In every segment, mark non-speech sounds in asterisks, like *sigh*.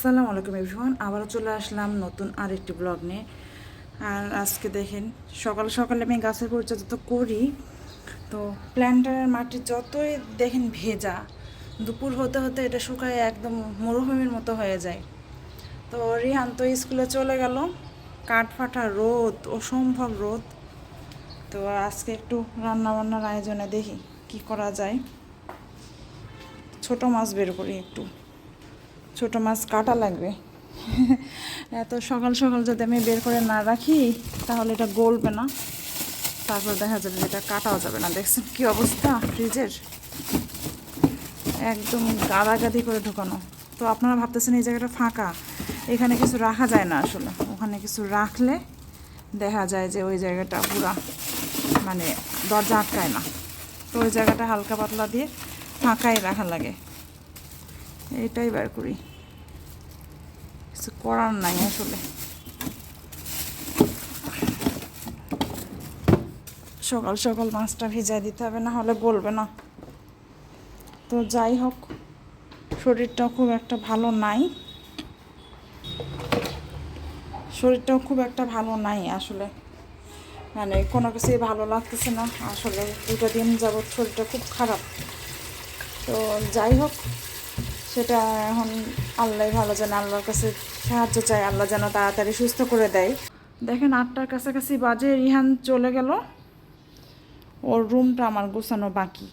আসসালামু আলাইকুম এভরিওয়ান, আবারও চলে আসলাম নতুন আরেকটি ব্লগ নিয়ে। আর আজকে দেখেন, সকাল সকালে আমি গাছের পরিচর্যা তো করি, তো প্ল্যান্টারের মাটি যতই দেখেন ভেজা, দুপুর হতে হতে এটা শুকায় একদম মরুভূমির মতো হয়ে যায়। তো রিহান তো স্কুলে চলে গেল, কাঠ ফাটা রোদ, অসম্ভব রোদ। তো আজকে একটু রান্না বান্নার আয়োজনে দেখি কি করা যায়। ছোট মাছ বের করি একটু। ছোট মাছ কাটা লাগবে। এত সকাল সকাল যদি আমি বের করে না রাখি, তাহলে এটা গলবে না। তারপর দেখা যাবে এটা কাটাও যাবে না। দেখছেন কি অবস্থা? ফ্রিজের একদম গাদাগাদি করে ঢুকানো। তো আপনারা ভাবতেছেন এই জায়গাটা ফাঁকা। এখানে কিছু রাখা যায় না আসলে। ওখানে কিছু রাখলে দেখা যায় যে ওই জায়গাটা পুরা মানে দরজা আটকায় না। তো ওই জায়গাটা হালকা পাতলা দিয়ে ফাঁকাই রাখা লাগে। এটাই বার করি। কিছু করার নাই আসলে। সকাল সকাল মাছটা ভিজাই দিতে হবে, না হলে গলবে না। তো যাই হোক, শরীরটাও খুব একটা ভালো নাই। শরীরটাও খুব একটা ভালো নাই আসলে। মানে কোনো কিছুই ভালো লাগতেছে না। আসলে দুটো দিন যাবৎ শরীরটা খুব খারাপ। তো যাই হোক সেটা এখন আল্লাহ ভালো জানে, আল্লাহর কাছে সাহায্য চাই আল্লাহ যেন তাড়াতাড়ি সুস্থ করে দেয়। দেখেন আটটার কাছাকাছি বাজে, রিহান চলে গেল। ওর রুমটা আমার গোছানো বাকি।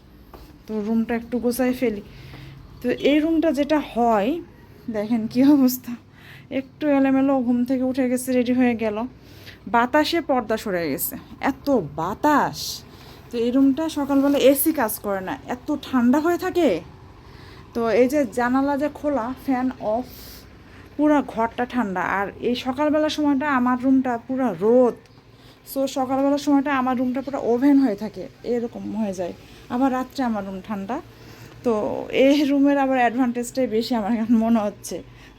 তো রুমটা একটু গোছাই ফেলি। তো এই রুমটা যেটা হয়, দেখেন কি অবস্থা। একটু এলোমেলো ঘুম থেকে উঠে গেছে রেডি হয়ে গেল। বাতাসে পর্দা সরে গেছে। এত বাতাস! তো এই রুমটা সকালবেলা এসি কাজ করে না, এত ঠান্ডা হয়ে থাকে। তো এই যে জানালা যে খোলা ফ্যান অফ পুরো ঘরটা ঠান্ডা। আর এই সকালবেলার সময়টা আমার রুমটা পুরো রোদ। সো সকালবেলার সময়টা আমার রুমটা পুরো ওভেন হয়ে থাকে, এরকম হয়ে যায়। আবার রাত্রে আমার রুম ঠান্ডা। তো এই রুমের আবার অ্যাডভান্টেজটাই বেশি আমার এখন মনে হচ্ছে।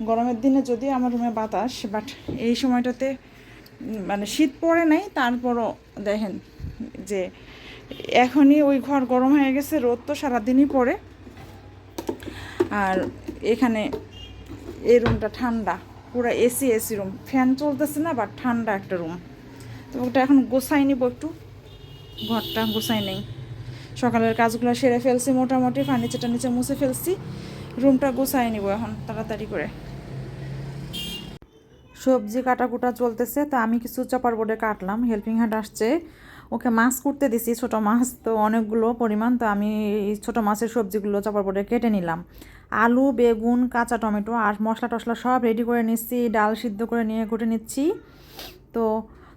গরমের দিনে যদি আমার রুমে বাতাস বাট এই সময়টাতে মানে শীত পড়ে নাই, তারপরও দেখেন যে এখনই ওই ঘর গরম হয়ে গেছে, রোদ তো সারাদিনই পড়ে। আর এখানে এই রুমটা ঠান্ডা। পুরো এসি এসি রুম ফ্যান চলতেছে না বাট ঠান্ডা একটা রুম তো ওটা এখন গোছাই নিব একটু। ঘরটা গোছাই নেই। সকালের কাজগুলো সেরে ফেলছি, মোটামুটি ফার্নিচারটা নিচে মুছে ফেলছি। রুমটা গোছাই নিব এখন, তাড়াতাড়ি করে। সবজি কাটাকুটা চলতেছে, তো আমি কিছু চপার বোর্ডে কাটলাম হেল্পিং হ্যান্ড আসছে। ওকে মাছ করতে দিছি, ছোট মাছ, তো অনেকগুলো পরিমাণ, তো আমি এই ছোট মাছের সবজিগুলো চপার বোর্ডে কেটে নিলাম। আলু, বেগুন, কাঁচা টমেটো আর মশলা টশলা সব রেডি করে নিচ্ছি, ডাল সিদ্ধ করে নিয়ে কুটে নিচ্ছি। তো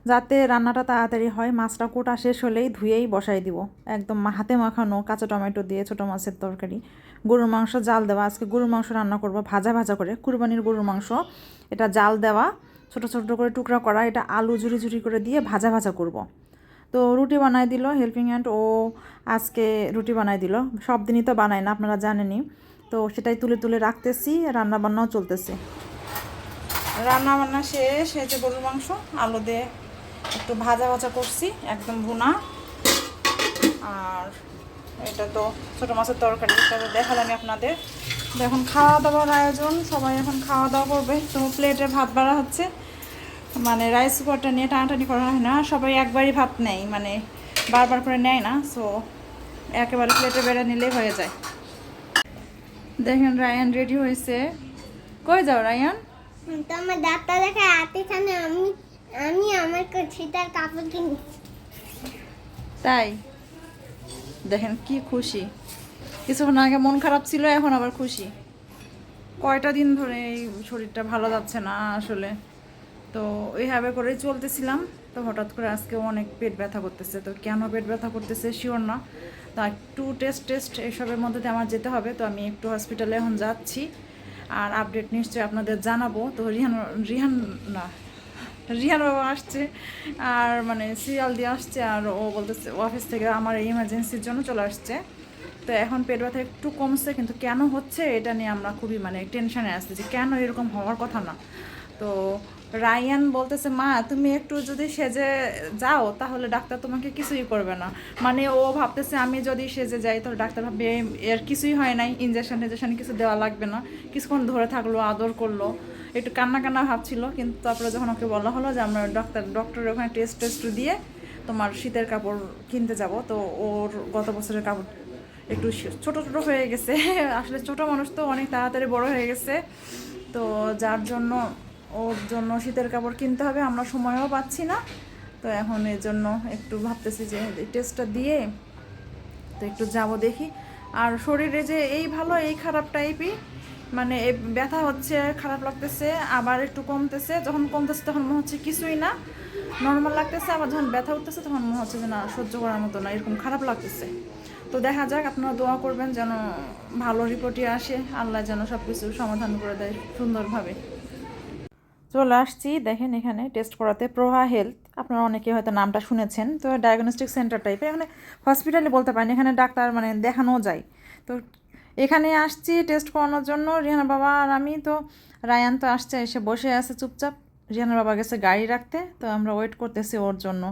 যাতে রান্নাটা তাড়াতাড়ি হয়, মাছটা কোটা শেষ হলেই ধুয়েই বসাই দিব। একদম হাতে মাখানো কাঁচা টমেটো দিয়ে ছোটো মাছের তরকারি। গরুর মাংস জাল দেওয়া, আজকে গরুর মাংস রান্না করব ভাজা ভাজা করে। কুরবানির গরুর মাংস, এটা জাল দেওয়া, ছোট ছোট করে টুকরা করা, এটা আলু ঝুরি ঝুরি করে দিয়ে ভাজা ভাজা করব। তো রুটি বানাই দিল হেল্পিং হ্যান্ড, ও আজকে রুটি বানাই দিল। সব দিনই তো বানায় না, আপনারা জানেনই। তো সেটাই তুলে তুলে রাখতেছি রান্না বান্নাও চলতেছে। রান্না বান্না শেষ হয়েছে গরুর মাংস, আলু দিয়ে একটু ভাজা ভাজা করছি, একদম ভুনা। আর এটা তো ছোটো মাছের তরকারি তো দেখালাম আপনাদের। এখন খাওয়া দাওয়ার আয়োজন, সবাই এখন খাওয়া দাওয়া করবে। তো প্লেটে ভাত বাড়া হচ্ছে। মানে রাইস কুকারটা নিয়ে টানাটানি করা হয় না, সবাই একবারই ভাত নেয় মানে বারবার করে নেয় না সো একেবারে প্লেটে বেড়ে নিলেই হয়ে যায়। দেখেন রায়ান রেডি হয়েছে। কই যাও রায়ান? তো আমার দেখে দেখা এখানে আমি আমি আমার শীতের কাপড় কিনি। তাই? দেখেন কি খুশি। কিছুক্ষণ আগে মন খারাপ ছিল এখন আবার খুশি। কয়টা দিন ধরে এই শরীরটা ভালো যাচ্ছে না আসলে। তো ওইভাবে করেই চলতেছিলাম। তো হঠাৎ করে আজকে অনেক পেট ব্যথা করতেছে। তো কেন পেট ব্যথা করতেছে? শিওর না। তা একটু টেস্ট টেস্ট এসবের মধ্যে দিয়ে আমার যেতে হবে। তো আমি একটু হসপিটালে এখন যাচ্ছি। আর আপডেট নিশ্চয়ই আপনাদের জানাব। তো রিহান রিহান না, রিহান বাবা আসছে। আর মানে সিরিয়াল দিয়ে আসছে আর ও বলতেছে অফিস থেকে আমার এই ইমার্জেন্সির জন্য চলে আসছে। তো এখন পেট ব্যথা একটু কমছে, কিন্তু কেন হচ্ছে এটা নিয়ে আমরা খুবই মানে টেনশানে আসছি যে কেন এরকম হওয়ার কথা না। তো রায়ান বলতেছে, মা, তুমি একটু যদি সেজে যাও, তাহলে ডাক্তার তোমাকে কিছুই করবে না। মানে ও ভাবতেছে, আমি যদি সেজে যাই, তাহলে ডাক্তার ভাববে, "এ- এর কিছুই হয় নাই। ইঞ্জেকশন টিনজেকশন কিছু দেওয়া লাগবে না। কিছুক্ষণ ধরে থাকল, আদর করল। একটু কান্না কান্না ভাবছিল, কিন্তু তারপরে যখন ওকে বলা হলো যে, আমরা ডক্টর ডক্টরের ওখানে টেস্ট টেস্ট দিয়ে তোমার শীতের কাপড় কিনতে যাব, তো ওর গত বছরের কাপড় একটু ছোট ছোট হয়ে গেছে। *laughs* আসলে ছোট মানুষ তো অনেক তাড়াতাড়ি বড় হয়ে গেছে। তো যার জন্য ওর জন্য শীতের কাপড় কিনতে হবে, আমরা সময়ও পাচ্ছি না। তো এখন এর জন্য একটু ভাবতেছি যে টেস্টটা দিয়ে তো একটু যাব দেখি। আর শরীরে যে এই ভালো, এই খারাপ টাইপই মানে ব্যথা হচ্ছে, খারাপ লাগতেছে, আবার একটু কমতেছে, যখন কমতেছে তখন মনে হচ্ছে কিছুই না। নর্মাল লাগতেছে, আবার যখন ব্যথা উঠতেছে তখন মনে হচ্ছে যে না, সহ্য করার মতো না, এরকম খারাপ লাগতেছে। তো দেখা যাক, আপনারা দোয়া করবেন যেন ভালো রিপোর্টই আসে, আল্লাহ যেন সব কিছু সমাধান করে দেয় সুন্দরভাবে। চলে আসছি। দেখেন এখানে টেস্ট করাতে প্রভা হেলথ আপনারা অনেকে হয়তো নামটা শুনেছেন। তো ডায়াগনস্টিক সেন্টার টাইপের এখানে হসপিটালে বলতে পারেন, এখানে ডাক্তার মানে দেখানো যায়। তো এখানে আসছি টেস্ট করানোর জন্য। রিহানা বাবা আর আমি, তো রায়ান তো আসছে, এসে বসে আছে চুপচাপ। রিহানার বাবা গেছে গাড়ি রাখতে, তো আমরা ওয়েট করতেছি ওর জন্য।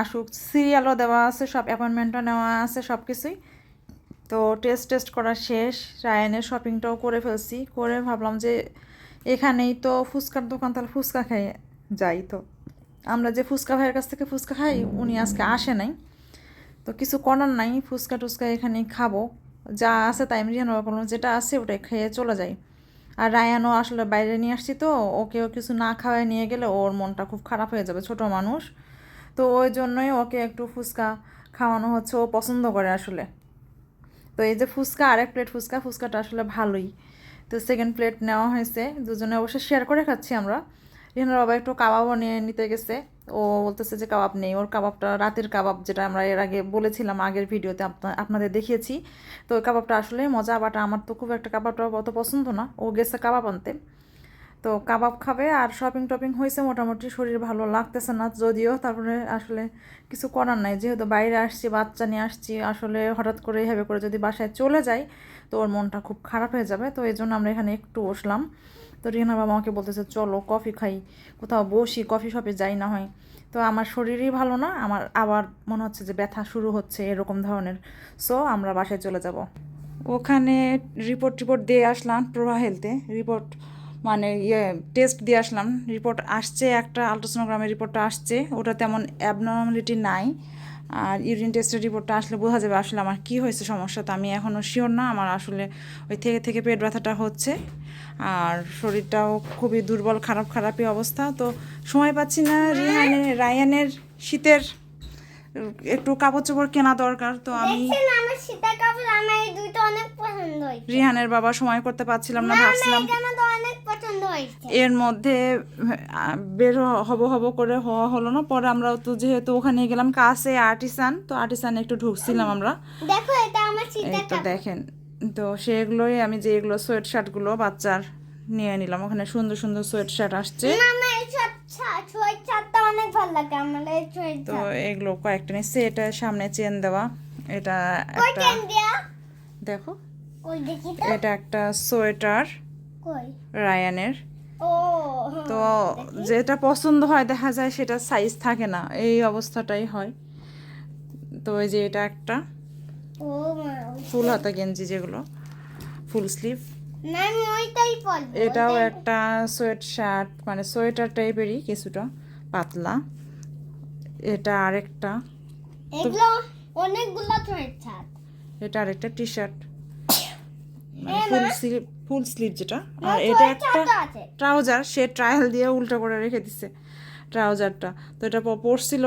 আসুক সিরিয়ালও দেওয়া আছে, সব অ্যাপয়েন্টমেন্টও নেওয়া আছে সব কিছুই তো টেস্ট টেস্ট করা শেষ। রায়ানের শপিংটাও করে ফেলছি। করে ভাবলাম যে এখানেই তো ফুচকার দোকান, তাহলে ফুচকা খাই, যাই তো। আমরা যে ফুচকা ভাইয়ের কাছ থেকে ফুচকা খাই, উনি আজকে আসে নাই। তো কিছু করার নাই, ফুচকা টুচকা এখানেই খাব। যা আছে তাই, আমি বললাম যেটা আছে ওটাই খেয়ে চলে যাই। আর রায়ানও আসলে বাইরে নিয়ে আসছি তো, ওকেও কিছু না খাওয়ায় নিয়ে গেলে ওর মনটা খুব খারাপ হয়ে যাবে, ছোট মানুষ। তো ওই জন্যই ওকে একটু ফুচকা খাওয়ানো হচ্ছে, ও পছন্দ করে আসলে। তো এই যে ফুচকা, আরেক প্লেট ফুচকা, ফুচকাটা আসলে ভালোই। তো সেকেন্ড প্লেট নেওয়া হয়েছে। দুজনে অবশ্যই শেয়ার করে খাচ্ছি আমরা। রিহানার বাবা একটু কাবাবও নিয়ে নিতে গেছে। ও বলতেছে যে কাবাব নেই। ওর কাবাবটা রাতের কাবাব যেটা আমরা এর আগে বলেছিলাম আগের ভিডিওতে আপনা- আপনাদের দেখিয়েছি। তো ওই কাবাবটা আসলে মজা, বাট আমার তো খুব একটা কাবাবটা অত পছন্দ না। ও গেছে কাবাব আনতে। তো কাবাব খাবে আর শপিং টপিং হয়েছে মোটামুটি, শরীর ভালো লাগতেছে না, যদিও তারপরে আসলে কিছু করার নাই। যেহেতু বাইরে আসছি, বাচ্চা নিয়ে আসছি, আসলে হঠাৎ করে এভাবে করে যদি বাসায় চলে যাই, তো ওর মনটা খুব খারাপ হয়ে যাবে। তো এই জন্য আমরা এখানে একটু বসলাম। তো রিহানা বাবা আমাকে বলতেছে, চলো কফি খাই, কোথাও বসি, কফি শপে যাই না হয়। তো আমার শরীরই ভালো না, আমার আবার মনে হচ্ছে যে ব্যথা শুরু হচ্ছে এরকম ধরনের। সো আমরা বাসায় চলে যাব। ওখানে রিপোর্ট টিপোর্ট দিয়ে আসলাম প্রভা হেলথে রিপোর্ট মানে ইয়ে টেস্ট দিয়ে আসলাম। রিপোর্ট আসছে একটা আলট্রাসোনোগ্রামের রিপোর্টটা আসছে। ওটা তেমন অ্যাবনর্মালিটি নাই। আর ইউরিন টেস্টের রিপোর্টটা আসলে বোঝা যাবে আসলে আমার কী হয়েছে সমস্যা তো আমি এখনও শিওর না। আমার আসলে ওই থেকে থেকে পেট ব্যথাটা হচ্ছে। আর শরীরটাও খুবই দুর্বল খারাপ খারাপই অবস্থা। তো সময় পাচ্ছি না রিহানের রায়ানের শীতের একটু কাপড় চোপড় কেনা দরকার। তো আমি রিহানের বাবা সময় করতে পারছিলাম না ভাবছিলাম এর মধ্যে বের হব হব করে হওয়া হলো না। পরে আমরা তো যেহেতু ওখানে গেলাম কাছে আর্টিসান তো আর্টিসান একটু ঢুকছিলাম আমরা। দেখো এটা আমার তো দেখেন তো সেগুলোই আমি যে এগুলো সোয়েট শার্টগুলো বাচ্চার নিয়ে নিলাম। ওখানে সুন্দর সুন্দর সোয়েট শার্ট আসছে। না, আমার এই ছয় চারটা অনেক ভালো লাগে আমার এই ছয় তো এগুলো কয়েকটা নিচ্ছে এটা সামনে চেন দেওয়া। এটা একটা দেখো। কই দেখি তো। এটা একটা সোয়েটার কই? রায়ানের তো যেটা পছন্দ হয় দেখা যায় সেটা সাইজ থাকে না এই অবস্থাটাই হয়। তো এই যে এটা একটা। ফুল হাতা গেঞ্জি যেগুলো ফুল স্লিভ এটাও একটা সোয়েট শার্ট মানে সোয়েটার টাইপেরই কিছুটা পাতলা। এটা আরেকটা। অনেকগুলো এটা আরেকটা T shirt full sleeve full sleeve যেটা আর এটা একটা ট্রাউজার সে ট্রায়াল দিয়ে উল্টো করে রেখে দিছে ট্রাউজারটা তো এটা পরছিল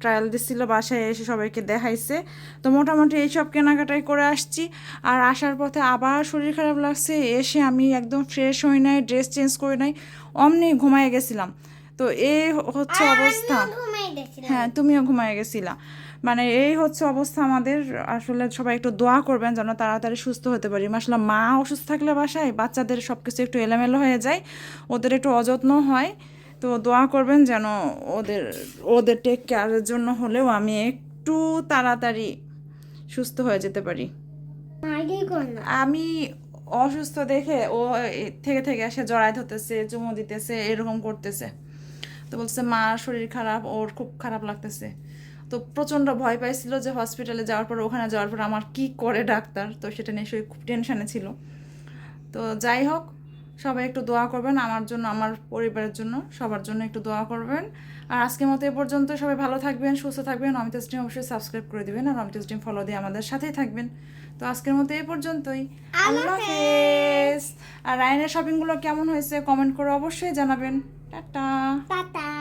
ট্রায়াল দিছিল বাসায় এসে সবাইকে দেখাইছে। তো মোটামুটি এইসব কেনাকাটাই করে আসছি। আর আসার পথে আবার শরীর খারাপ লাগছে এসে আমি একদম ফ্রেশ হই নাই ড্রেস চেঞ্জ করে নাই অমনি ঘুমায় গেছিলাম। তো এই হচ্ছে অবস্থা। হ্যাঁ তুমিও ঘুমায় গেছিলা। মানে এই হচ্ছে অবস্থা আমাদের। আসলে সবাই একটু দোয়া করবেন যেন তাড়াতাড়ি সুস্থ হতে পারি। আসলে মা অসুস্থ থাকলে বাসায় বাচ্চাদের সব কিছু একটু এলোমেলো হয়ে যায় ওদের একটু অযত্ন হয়। তো দোয়া করবেন যেন ওদের ওদের টেক কেয়ারের জন্য হলেও আমি একটু তাড়াতাড়ি সুস্থ হয়ে যেতে পারি। আমি অসুস্থ দেখে ও থেকে থেকে এসে জড়াই ধরতেছে চুমো দিতেছে এরকম করতেছে। তো বলছে মার শরীর খারাপ ওর খুব খারাপ লাগতেছে। তো প্রচণ্ড ভয় পাইছিল যে হসপিটালে যাওয়ার পর ওখানে যাওয়ার পর আমার কি করে ডাক্তার? তো সেটা নিয়ে সে খুব টেনশানে ছিল। তো যাই হোক সবাই একটু দোয়া করবেন আমার জন্য আমার পরিবারের জন্য সবার জন্য একটু দোয়া করবেন। আর আজকের মতো এ পর্যন্ত সবাই ভালো থাকবেন সুস্থ থাকবেন। অমিতা স্ট্রিম অবশ্যই সাবস্ক্রাইব করে দিবেন আর অমিতা স্ট্রিম ফলো দিয়ে আমাদের সাথেই থাকবেন। তো আজকের মতো এ পর্যন্তই। আল্লাহ হাফেজ। আর রায়নের শপিংগুলো কেমন হয়েছে কমেন্ট করে অবশ্যই জানাবেন। টাটা। টাটা।